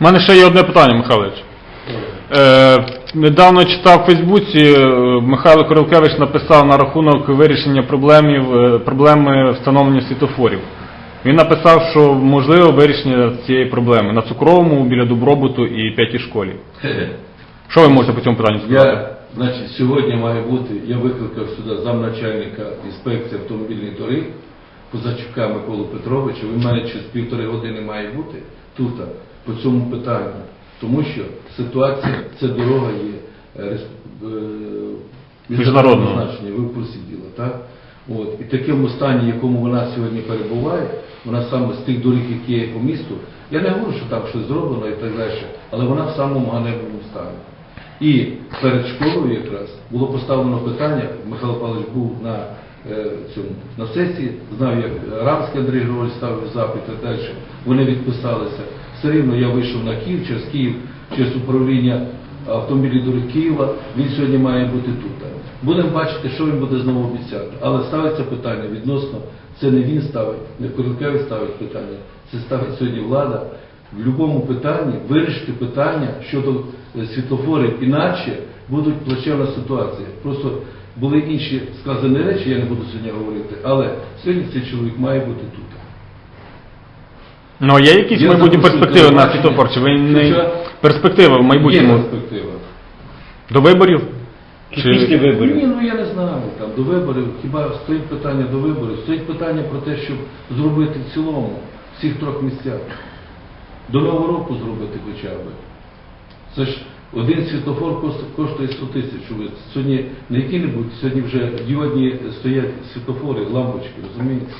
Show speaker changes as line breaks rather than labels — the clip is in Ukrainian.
У мене ще є одне питання, Михайлович. Е, недавно читав в Фейсбуці, е, Михайло Королкевич написав на рахунок вирішення проблемів, е, проблеми встановлення світофорів. Він написав, що можливо вирішення цієї проблеми на цукровому, біля добробуту і п'ятій школі. Що ви можете по цьому питанню сказати?
Я, значить, сьогодні має бути, я викликав сюди замначальника інспекції автомобільних доріг Козачука Миколу Петровича. Він мене через півтори години має бути тут, по цьому питанню. Тому що ситуація, це дорога є е, е,
Міжнародного.
значення, ви в курсі діла, так? От. І такому стані, в якому вона сьогодні перебуває, вона саме з тих доріг, які є по місту, я не говорю, що там щось зроблено і так далі, але вона в самому ганебному стані. І перед школою якраз було поставлено питання, Михайло Павлович був на, е, цьому, на сесії, знав, як Рамський Андрій Григорович ставив запит і далі, вони відписалися. Все рівно я вийшов на Київ, через Київ, через управління автомобілів доріг Києва, він сьогодні має бути тут. Будемо бачити, що він буде знову обіцяти. Але ставиться питання відносно, це не він ставить, не Королькевич ставить питання, це ставить сьогодні влада. В будь-якому питанні вирішити питання щодо е, світлофорів, іначе будуть плачевна ситуація. Просто були інші сказані речі, я не буду сьогодні говорити, але сьогодні цей чоловік має бути тут.
Ну, а є якісь
Є
майбутні перспективи на світофор? Чи ви не перспектива в
Є
майбутньому
перспектива.
до виборів?
Чи після
Ні, ну я не знаю, там до виборів, хіба стоїть питання до виборів, стоїть питання про те, щоб зробити в цілому, в всіх трьох місцях. До Нового року зробити хоча б. Це ж один світлофор коштує 100 тисяч. Сьогодні не які-небудь, сьогодні вже діодні стоять світлофори, лампочки, розумієте?